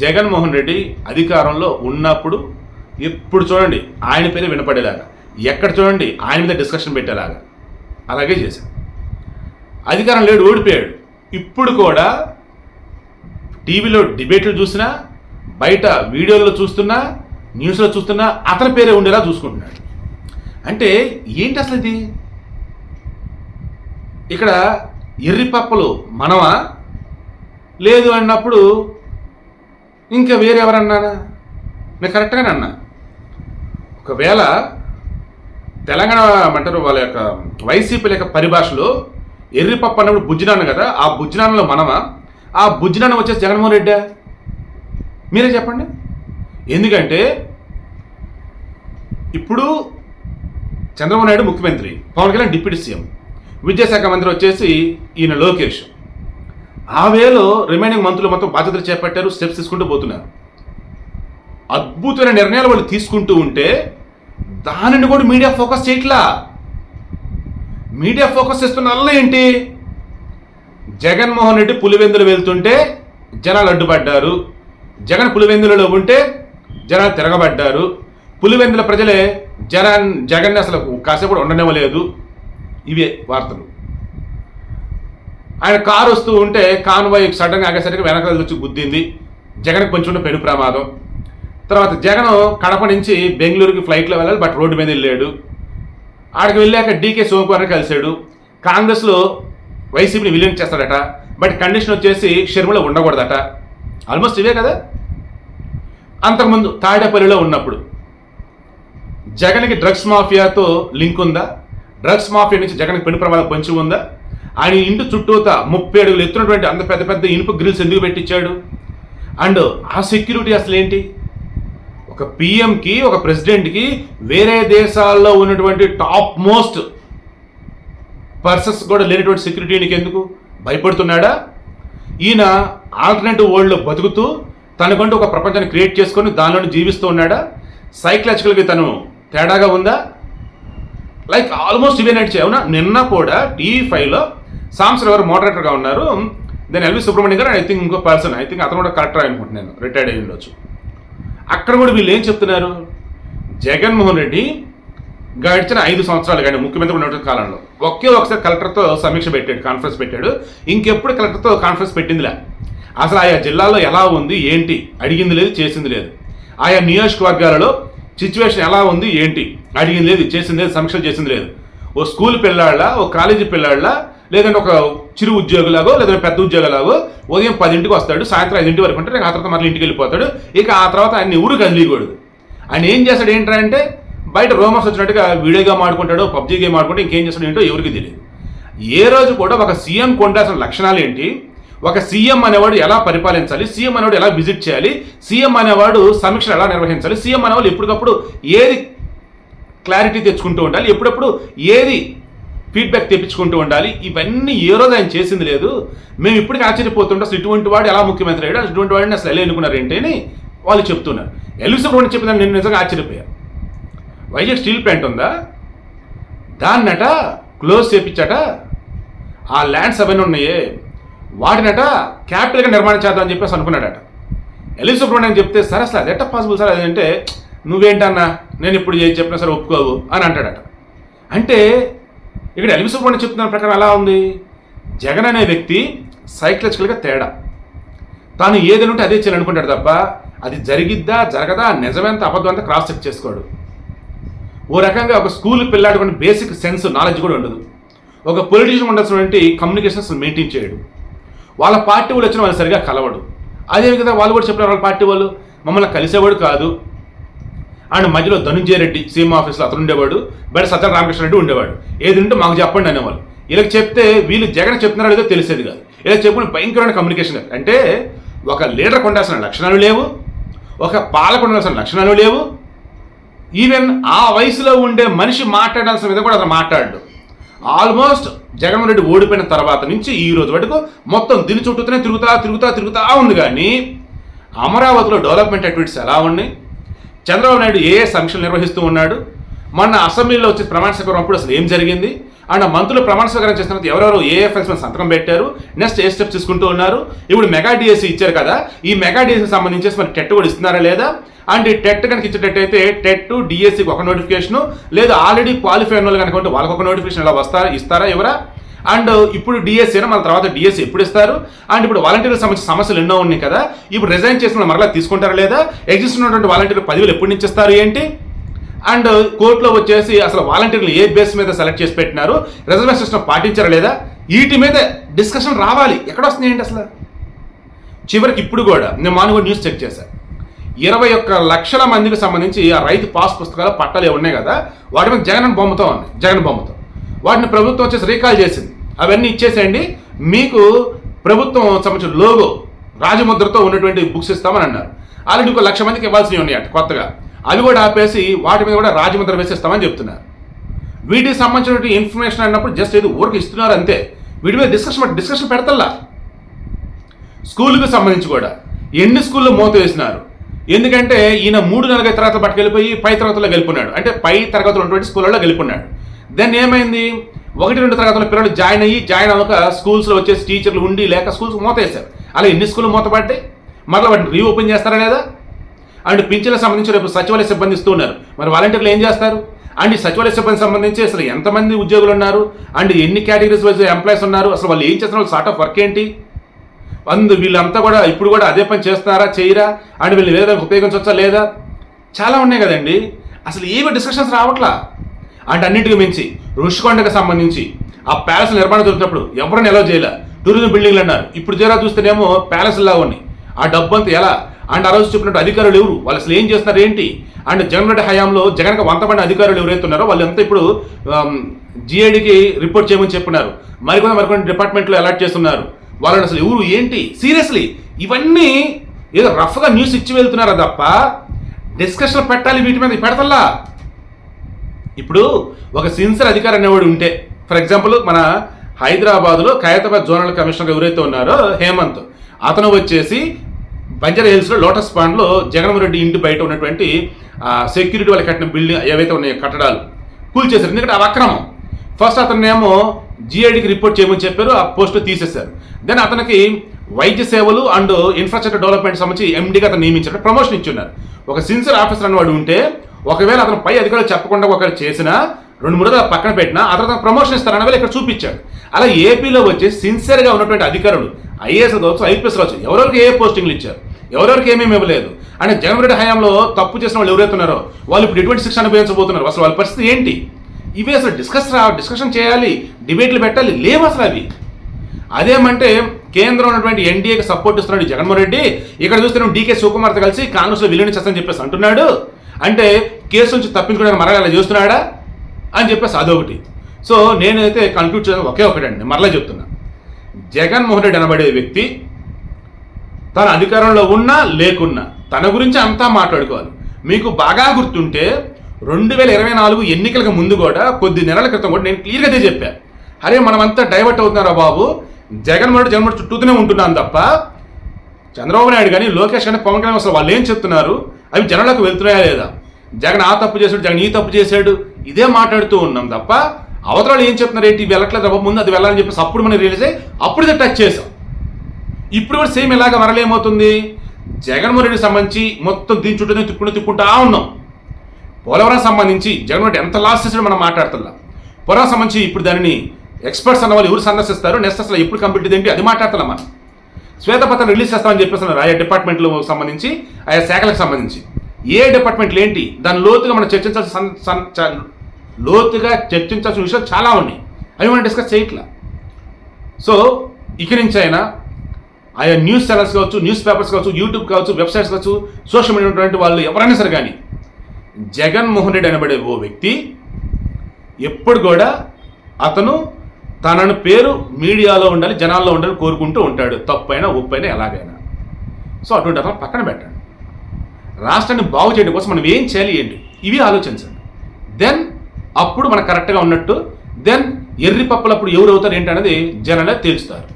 జగన్మోహన్ రెడ్డి అధికారంలో ఉన్నప్పుడు ఎప్పుడు చూడండి ఆయన పేరు వినపడేలాగా. ఎక్కడ చూడండి ఆయన మీద డిస్కషన్ పెట్టేలాగా. అలాగే చేశారు. అధికారం లేడు ఓడిపోయాడు. ఇప్పుడు కూడా టీవీలో డిబేట్లు చూసినా బయట వీడియోల్లో చూస్తున్నా న్యూస్లో చూస్తున్నా అతని పేరే ఉండేలా చూసుకుంటున్నాడు. అంటే ఏంటి అసలు ఇది? ఇక్కడ ఎర్రిపప్పలు మనమా? లేదు అన్నప్పుడు ఇంకా వేరే ఎవరన్నానా నేను కరెక్ట్గానే అన్నా. ఒకవేళ తెలంగాణ అంటారు వాళ్ళ యొక్క వైసీపీ యొక్క పరిభాషలో ఎర్రిపప్పు అన్నప్పుడు బుజ్జినాన్న కదా ఆ బుజ్జినాన్నలో మనమా? ఆ బుజ్జినాన్న వచ్చేసి జగన్మోహన్ రెడ్డా? మీరే చెప్పండి. ఎందుకంటే ఇప్పుడు చంద్రబాబు నాయుడు ముఖ్యమంత్రి పవన్ కళ్యాణ్ డిప్యూటీ సీఎం విద్యాశాఖ మంత్రి వచ్చేసి ఈయన లోకేష్. ఆ వేలో రిమైనింగ్ మంత్రులు మొత్తం బాధ్యతలు చేపట్టారు స్టెప్స్ తీసుకుంటూ పోతున్నారు. అద్భుతమైన నిర్ణయాలు వాళ్ళు తీసుకుంటూ ఉంటే దానిని కూడా మీడియా ఫోకస్ చేయట్లా. మీడియా ఫోకస్ చేస్తున్న వల్ల ఏంటి? జగన్మోహన్ రెడ్డి పులివెందులు వెళ్తుంటే జనాలు అడ్డుపడ్డారు. జగన్ పులివెందులలో ఉంటే జనాలు తిరగబడ్డారు. పులివెందుల ప్రజలే జగన్ జగన్ అసలు కాసేపు కూడా ఉండనివ్వలేదు. ఇవే వార్తలు. ఆయన కారు వస్తూ ఉంటే కాన్వాయ్ సడన్గా ఆగేసరికి వెనకాల వచ్చి గుద్దింది. జగన్కి కొంచెం పెను ప్రమాదం. తర్వాత జగన్ కడప నుంచి బెంగళూరుకి ఫ్లైట్లో వెళ్ళాలి బట్ రోడ్డు మీద వెళ్ళాడు. ఆడికి వెళ్ళాక డీకే శివకుమార్ని కలిశాడు. కాంగ్రెస్లో వైసీపీని విలీనం చేస్తాడట. బట్ కండిషన్ వచ్చేసి షర్మిల ఉండకూడదట. ఆల్మోస్ట్ ఇవే కదా? అంతకుముందు తాడేపల్లిలో ఉన్నప్పుడు జగన్కి డ్రగ్స్ మాఫియాతో లింక్ ఉందా? డ్రగ్స్ మాఫియా నుంచి జగన్కి పెను ప్రమాదం పొంచి ఉందా? ఆయన ఇంటి చుట్టూత ముప్పై అడుగులు ఎత్తున్నటువంటి అంత పెద్ద పెద్ద ఇనుప గ్రిల్స్ ఎందుకు పెట్టించాడు? అండ్ ఆ సెక్యూరిటీ అసలు ఏంటి? ఒక పిఎంకి ఒక ప్రెసిడెంట్కి వేరే దేశాల్లో ఉన్నటువంటి టాప్ మోస్ట్ పర్సన్స్ కూడా లేనటువంటి సెక్యూరిటీ ఎందుకు? భయపడుతున్నాడా? ఈయన ఆల్టర్నేటివ్ వరల్డ్లో బతుకుతూ తనకంటూ ఒక ప్రపంచాన్ని క్రియేట్ చేసుకొని దానిలోనే జీవిస్తూ ఉన్నాడా? సైకలాజికల్గా తను తేడాగా ఉందా? లైక్ ఆల్మోస్ట్ ఇవే నడిచాయి అవునా? నిన్న కూడా టీవీ ఫైవ్లో సాంసర్ గారు మోడరేటర్గా ఉన్నారు. Then LV Subrahmanyam garu I think ఇంకో పర్సన్ ఐ థింక్ అతను కూడా కరెక్టర్ అనుకుంటున్నాను. రిటైర్డ్ అయ్యి ఉండొచ్చు. అక్కడ కూడా వీళ్ళు ఏం చెప్తున్నారు? జగన్మోహన్ రెడ్డి గడిచిన ఐదు సంవత్సరాలు కానీ ముఖ్యమంత్రి ఉన్నటువంటి కాలంలో ఒకే ఒకసారి కలెక్టర్తో సమీక్ష పెట్టాడు కాన్ఫరెన్స్ పెట్టాడు. ఇంకెప్పుడు కలెక్టర్తో కాన్ఫరెన్స్ పెట్టిందిలే. అసలు ఆయా జిల్లాలో ఎలా ఉంది ఏంటి? అడిగింది లేదు చేసింది లేదు. ఆయా నియోజకవర్గాలలో సిచ్యువేషన్ ఎలా ఉంది ఏంటి? అడిగింది లేదు చేసింది లేదు సమీక్షలు చేసింది లేదు. ఓ స్కూల్ పిల్లాళ్ళ ఓ కాలేజీ పిల్లాళ్ళ లేదంటే ఒక చిరు ఉద్యోగులాగో లేదంటే పెద్ద ఉద్యోగులాగో ఉదయం పదింటికి వస్తాడు సాయంత్రం ఐదింటి వరకు ఉంటాడు ఆ తర్వాత మళ్ళీ ఇంటికి వెళ్ళిపోతాడు. ఇక ఆ తర్వాత ఆయన ఊరు కదిలీకూడదు. ఆయన ఏం చేస్తాడు ఏంటంటే బయట రోమర్స్ వచ్చినట్టుగా వీడియో గేమ్ ఆడుకుంటాడు పబ్జీ గేమ్ ఆడుకుంటే ఇంకేం చేస్తాడు ఏంటో ఎవరికి తెలియదు. ఏ రోజు కూడా ఒక సీఎం కొండాల్సిన లక్షణాలు ఏంటి? ఒక సీఎం అనేవాడు ఎలా పరిపాలించాలి? సీఎం అనేవాడు ఎలా విజిట్ చేయాలి? సీఎం అనేవాడు సమీక్షలు ఎలా నిర్వహించాలి? సీఎం అనేవాళ్ళు ఎప్పటికప్పుడు ఏది క్లారిటీ తెచ్చుకుంటూ ఉండాలి? ఎప్పుడప్పుడు ఏది ఫీడ్బ్యాక్ తెప్పించుకుంటూ ఉండాలి. ఇవన్నీ ఏ రోజు ఆయన చేసింది లేదు. మేము ఇప్పటికీ ఆశ్చర్యపోతుంటే. అసలు ఇటువంటి వాడు ఎలా ముఖ్యమంత్రి అయ్యాడు? అసలు ఇటువంటి వాడిని అసలు ఎలా ఎన్నుకున్నారు ఏంటి అని వాళ్ళు చెప్తున్నారు. ఎల్వి సుబ్రహ్మణ్యం చెప్పిన నేను నిజంగా ఆశ్చర్యపోయాను వైజాగ్ స్టీల్ ప్లాంట్ ఉందా? దాన్నట క్లోజ్ చేపించట. ఆ ల్యాండ్స్ అవన్నీ ఉన్నాయే. వాటినట క్యాపిటల్గా నిర్మాణం చేద్దామని చెప్పేసి అనుకున్నాడట. ఎల్వి సుబ్రహ్మణ్యం చెప్తే సరే అసలు అది ఎట్ట పాసిబుల్ సార్? అదంటే నువ్వేంటన్నా? నేను ఇప్పుడు చెప్పినా సరే ఒప్పుకోవు అని అంటాడట. అంటే ఇక్కడ ఎల్వి సుబ్రహ్మణ్యం చెప్తున్న ప్రకారం ఎలా ఉంది? జగన్ అనే వ్యక్తి సైకలాజికల్గా తేడా. తాను ఏదైనా ఉంటే అదే చేయాలనుకుంటాడు తప్ప అది జరిగిద్దా జరగదా నిజమెంత అబద్ధం అంతా క్రాస్ చెక్ చేసుకోడు. ఓ రకంగా ఒక స్కూల్ పిల్లాడు కొన్ని బేసిక్ సెన్స్ నాలెడ్జ్ కూడా ఉండదు. ఒక పొలిటీషియన్ ఉండాల్సినటువంటి కమ్యూనికేషన్స్ మెయింటైన్ చేయడు. వాళ్ళ పార్టీ వాళ్ళు వచ్చిన వాళ్ళు సరిగా కలవడు. అదే విధంగా వాళ్ళు కూడా చెప్పారు వాళ్ళ పార్టీ వాళ్ళు మమ్మల్ని కలిసేవాడు కాదు అండ్ మధ్యలో ధనుంజయ రెడ్డి సీఎం ఆఫీస్లో అతను ఉండేవాడు బయట సత్య రామకృష్ణ రెడ్డి ఉండేవాడు. ఏది ఉంటే మాకు చెప్పండి అనేవాళ్ళు. ఇలా చెప్తే వీళ్ళు జగన్ చెప్తున్నారో లేదో తెలిసేది కాదు. ఇలా చెప్పుకుని భయంకరమైన కమ్యూనికేషన్ అంటే ఒక లీడర్ కొండాల్సిన లక్షణాలు లేవు ఒక పాలకుడు ఉండాల్సిన లక్షణాలు లేవు. ఈవెన్ ఆ వయసులో ఉండే మనిషి మాట్లాడాల్సిన విధంగా కూడా అతను మాట్లాడు ఆల్మోస్ట్ జగన్మోహన్ రెడ్డి ఓడిపోయిన తర్వాత నుంచి ఈ రోజు వరకు మొత్తం దీని చుట్టూతోనే తిరుగుతా తిరుగుతా తిరుగుతా ఉంది కానీ అమరావతిలో డెవలప్మెంట్ యాక్టివిటీస్ ఎలా ఉన్నాయి? చంద్రబాబు నాయుడు ఏ ఏ నిర్వహిస్తూ ఉన్నాడు? మొన్న అసెంబ్లీలో వచ్చి ప్రమాణ స్వీకారం అప్పుడు అసలు ఏం జరిగింది? అండ్ మంత్రులు ప్రమాణ స్వీకారం చేసిన ఎవరెవరు ఏ ఎఫ్ఎస్ మీద సంతకం పెట్టారు? నెక్స్ట్ ఏ స్టెప్స్ తీసుకుంటూ ఉన్నారు? ఇప్పుడు మెగా డిఎస్సి ఇచ్చారు కదా ఈ మెగా డిఎస్సి సంబంధించి మరి టెట్ కూడా ఇస్తున్నారా లేదా? అండ్ ఈ టెట్ కనుక ఇచ్చేటట్టయితే టెట్ డిఎస్సికి ఒక నోటిఫికేషన్ లేదా ఆల్రెడీ క్వాలిఫై అయిన వాళ్ళు కనుక ఉంటే వాళ్ళకి ఒక నోటిఫికేషన్ ఇలా వస్తారా ఇస్తారా ఎవరా అండ్ ఇప్పుడు డిఎస్సీ మన తర్వాత డిఎస్సీ ఎప్పుడు ఇస్తారు? అండ్ ఇప్పుడు వాలంటీర్లకు సంబంధించిన సమస్యలు ఎన్నో ఉన్నాయి కదా? ఇప్పుడు రిజైన్ చేసిన మరలా తీసుకుంటారా లేదా? ఎగ్జిస్ట్ ఉన్నటువంటి వాలంటీర్ పదవులు ఎప్పుడు నుంచి ఇస్తారు ఏంటి? అండ్ కోర్టులో వచ్చేసి అసలు వాలంటీర్లు ఏ బేస్ మీద సెలెక్ట్ చేసి పెట్టినారు? రిజర్వేషన్ సిస్టమ్ పాటించారా లేదా? వీటి మీద డిస్కషన్ రావాలి. ఎక్కడ వస్తుంది ఏంటి అసలు? చివరికి ఇప్పుడు కూడా నేను మానుగో న్యూస్ చెక్ చేశాను ఇరవై ఒక్క లక్షల మందికి సంబంధించి ఆ రైతు పాస్ పుస్తకాలు పట్టాలు ఉన్నాయి కదా? వాటి మీద జగన్ బొమ్మతో ఉన్నాయి జగన్ బొమ్మతో. వాటిని ప్రభుత్వం వచ్చేసి రీకాల్ చేసింది. అవన్నీ ఇచ్చేసేయండి. మీకు ప్రభుత్వం సంబంధించిన లోగో రాజముద్రతో ఉన్నటువంటి బుక్స్ ఇస్తామని అన్నారు. ఆల్రెడీ ఒక లక్ష మందికి ఇవ్వాల్సినవి ఉన్నాయి అటు కొత్తగా. అవి కూడా ఆపేసి వాటి మీద కూడా రాజముద్ర వేసేస్తామని చెప్తున్నారు. వీటికి సంబంధించినటువంటి ఇన్ఫర్మేషన్ అన్నప్పుడు జస్ట్ ఏదో ఊరికి ఇస్తున్నారు అంతే. వీటి మీద డిస్కషన్ డిస్కషన్ పెడతల్లా. స్కూల్కి సంబంధించి కూడా. ఎన్ని స్కూల్లో మూత వేసినారు? ఎందుకంటే ఈయన మూడు నెలల తరగతులు పట్టుకెళ్ళిపోయి పై తరగతుల్లో గెలుపున్నాడు. అంటే పై తరగతులు ఉన్నటువంటి స్కూళ్ళలో గెలుపున్నాడు. దెన్ ఏమైంది? ఒకటి రెండు తరగతుల పిల్లలు జాయిన్ అయ్యి జాయిన్ అవ్వక స్కూల్స్లో వచ్చేసి టీచర్లు ఉండి లేక స్కూల్స్ మూతేశారు. అలా ఎన్ని స్కూల్ మూతపడ్డాయి? మరలా వాటిని రీఓపెన్ చేస్తారా లేదా? అండ్ పింఛన్లకు సంబంధించి రేపు సచివాలయ సిబ్బంది ఇస్తూ ఉన్నారు. మరి వాలంటీర్లు ఏం చేస్తారు? అండ్ ఈ సచివాలయ సిబ్బంది సంబంధించి అసలు ఎంతమంది ఉద్యోగులు ఉన్నారు? అండ్ ఎన్ని కేటగిరీస్ వైజ్ ఎంప్లాయీస్ ఉన్నారు? అసలు వాళ్ళు ఏం చేస్తున్నారు? సార్ట్ ఆఫ్ వర్క్ ఏంటి? అందు వీళ్ళంతా కూడా ఇప్పుడు కూడా అదే పని చేస్తున్నారా? చేయరా? అండ్ వీళ్ళు వేరే ఉపయోగించవచ్చా లేదా? చాలా ఉన్నాయి కదండి. అసలు ఏమి డిస్కషన్స్ రావట్లా? అంటే అన్నింటికి మించి ఋషికొండకు సంబంధించి ఆ ప్యాలెస్ నిర్మాణం జరుగుతున్నప్పుడు ఎవరిని ఎలా చేయలే. టూరిజం బిల్డింగ్లు అన్నారు. ఇప్పుడు జరా చూస్తేనేమో ప్యాలెస్ లా ఉన్నాయి. ఆ డబ్బు అంతా ఎలా? అండ్ ఆ రోజు చెప్పినట్టు అధికారులు ఎవరు? వాళ్ళు అసలు ఏం చేస్తున్నారు ఏంటి? అండ్ జగన్ రెడ్డి హయాంలో జగన్కి వంతమంది అధికారులు ఎవరైతే ఉన్నారో వాళ్ళంతా ఇప్పుడు జిఐడికి రిపోర్ట్ చేయమని చెప్పినారు. మరికొంత మరికొన్ని డిపార్ట్మెంట్లో అలర్ట్ చేస్తున్నారు. వాళ్ళని అసలు ఎవరు? ఏంటి? సీరియస్లీ ఇవన్నీ ఏదో రఫ్గా న్యూస్ ఇచ్చి వెళ్తున్నారా తప్ప? డిస్కషన్ పెట్టాలి వీటి మీద పెడతల్లా? ఇప్పుడు ఒక సిన్సర్ అధికారి అనేవాడు ఉంటే ఫర్ ఎగ్జాంపుల్ మన హైదరాబాద్లో ఖైరతాబాద్ జోనల్ కమిషనర్ ఎవరైతే ఉన్నారో హేమంత్ అతను వచ్చేసి బంజారా హిల్స్లో లోటస్ పాండ్లో జగన్మోహన్ రెడ్డి ఇంటి బయట ఉన్నటువంటి సెక్యూరిటీ వాళ్ళు కట్టిన బిల్డింగ్ ఏవైతే ఉన్నాయో కట్టడాలు కూల్చేశారు ఎందుకంటే అది అక్రమం. ఫస్ట్ అతన్నేమో జిఐడికి రిపోర్ట్ చేయమని చెప్పారు ఆ పోస్ట్ తీసేశారు. దెన్ అతనికి వైద్య సేవలు అండ్ ఇన్ఫ్రాస్ట్రక్చర్ డెవలప్మెంట్ సంబంధించి ఎండీగా అతను నియమించారు ప్రమోషన్ ఇచ్చున్నారు ఒక సిన్సియర్ ఆఫీసర్ అన్నవాడు ఉంటే ఒకవేళ అతను పై అధికారులు చెప్పకుండా ఒకరు చేసినా రెండు మూడు రోజులు పక్కన పెట్టినా అతను ప్రమోషన్ ఇస్తారని వేళ ఇక్కడ చూపించాడు. అలా ఏపీలో వచ్చి సిన్సియర్గా ఉన్నటువంటి అధికారులు ఐఏఎస్ కావచ్చు ఐపీఎస్ కావచ్చు ఎవరెవరికి ఏ పోస్టింగ్లు ఇచ్చారు? ఎవరెవరికి ఏమేమి ఇవ్వలేదు? అంటే జగన్ రెడ్డి హయాంలో తప్పు చేసిన వాళ్ళు ఎవరైతే ఉన్నారో వాళ్ళు ఇప్పుడు ఎటువంటి శిక్షణ అనుభవించబోతున్నారు. అసలు వాళ్ళ పరిస్థితి ఏంటి? ఇవి అసలు డిస్కస్ రా డిస్కషన్ చేయాలి డిబేట్లు పెట్టాలి లేవు అసలు అవి. అదేమంటే కేంద్రం ఉన్నటువంటి ఎన్డీఏకి సపోర్ట్ ఇస్తున్నాడు జగన్మోహన్ రెడ్డి. ఇక్కడ చూస్తే డీకే శివకుమార్తో కలిసి కాంగ్రెస్లో విలీనం చేస్తానని చెప్పేసి అంటున్నాడు. అంటే కేసు నుంచి తప్పించుకోవడానికి మరలా ఇలా చేస్తున్నాడా అని చెప్పేసి అదొకటి. సో నేనైతే కన్క్లూడ్ చేయడం ఒకే ఒకటండి. మరలా చెప్తున్నా. జగన్మోహన్ రెడ్డి అనబడే వ్యక్తి తన అధికారంలో ఉన్నా లేకున్నా తన గురించి అంతా మాట్లాడుకోవాలి. మీకు బాగా గుర్తుంటే రెండు వేల ఇరవై నాలుగు ఎన్నికలకు ముందు కూడా కొద్ది నెలల క్రితం కూడా నేను క్లియర్గా అదే చెప్పాను అరే మనమంతా డైవర్ట్ అవుతున్నారా బాబు? జగన్మోహన్ జగన్మోహన్ చుట్టూతూనే ఉంటున్నాను తప్ప చంద్రబాబు నాయుడు కానీ లోకేష్ కానీ పవన్ కళ్యాణ్ అసలు వాళ్ళు ఏం చెప్తున్నారు? అవి జనాలకు వెళ్తున్నాయా లేదా? జగన్ ఆ తప్పు చేశాడు జగన్ ఈ తప్పు చేశాడు ఇదే మాట్లాడుతూ ఉన్నాం తప్ప అవతరాలు ఏం చెప్తున్నారు ఏంటి? వెళ్ళట్లేదు రవ్వ ముందు అది వెళ్ళాలని చెప్పేసి అప్పుడు మనం రిలీజ్ అయ్యి అప్పుడు ఇది టచ్ చేసాం ఇప్పుడు కూడా సేమ్ ఇలాగ మరలేమవుతుంది? జగన్మోహన్ రెడ్డికి సంబంధించి మొత్తం దీని చుట్టూ తిప్పుకుంటూ తిప్పుకుంటా ఉన్నాం. పోలవరం సంబంధించి జగన్మోహన్ రెడ్డి ఎంత లాస్ చేసాడో మనం మాట్లాడుతున్నాం పోలవరం సంబంధించి ఇప్పుడు దానిని ఎక్స్పర్ట్స్ అన్న వాళ్ళు ఎవరు సందర్శిస్తారు నెక్స్ట్ అసలు ఎప్పుడు కంప్లీట్ ఏంటి? అది మాట్లాడతాం మనం. శ్వేతపత్రం రిలీజ్ చేస్తామని చెప్పేస్తున్నారు ఆయా డిపార్ట్మెంట్లకు సంబంధించి ఆయా శాఖలకు సంబంధించి. ఏ డిపార్ట్మెంట్లు ఏంటి? దాని లోతుగా మనం చర్చించాల్సిన సన్- లోతుగా చర్చించాల్సిన విషయాలు చాలా ఉన్నాయి. అవి మనం డిస్కస్ చేయట్లా. సో ఇక నుంచి అయినా ఆయా న్యూస్ ఛానల్స్ కావచ్చు న్యూస్ పేపర్స్ కావచ్చు యూట్యూబ్ కావచ్చు వెబ్సైట్స్ కావచ్చు సోషల్ మీడియా ఉన్నటువంటి వాళ్ళు ఎవరైనా సరే కానీ జగన్మోహన్ రెడ్డి అనబడే ఓ వ్యక్తి ఎప్పుడు కూడా అతను తనను పేరు మీడియాలో ఉండాలి జనాల్లో ఉండాలి కోరుకుంటూ ఉంటాడు. తప్పైనా ఒప్పైనా ఎలాగైనా. సో అటువంటి అతను పక్కన పెట్టండి. రాష్ట్రాన్ని బాగు చేయడం కోసం మనం ఏం చేయాలి ఏంటి? ఇవి ఆలోచించండి. దెన్ అప్పుడు మనకు కరెక్ట్గా ఉన్నట్టు దెన్ ఎర్రి పప్పులప్పుడు ఎవరు అవుతారు ఏంటనేది జనాలే తెలుస్తారు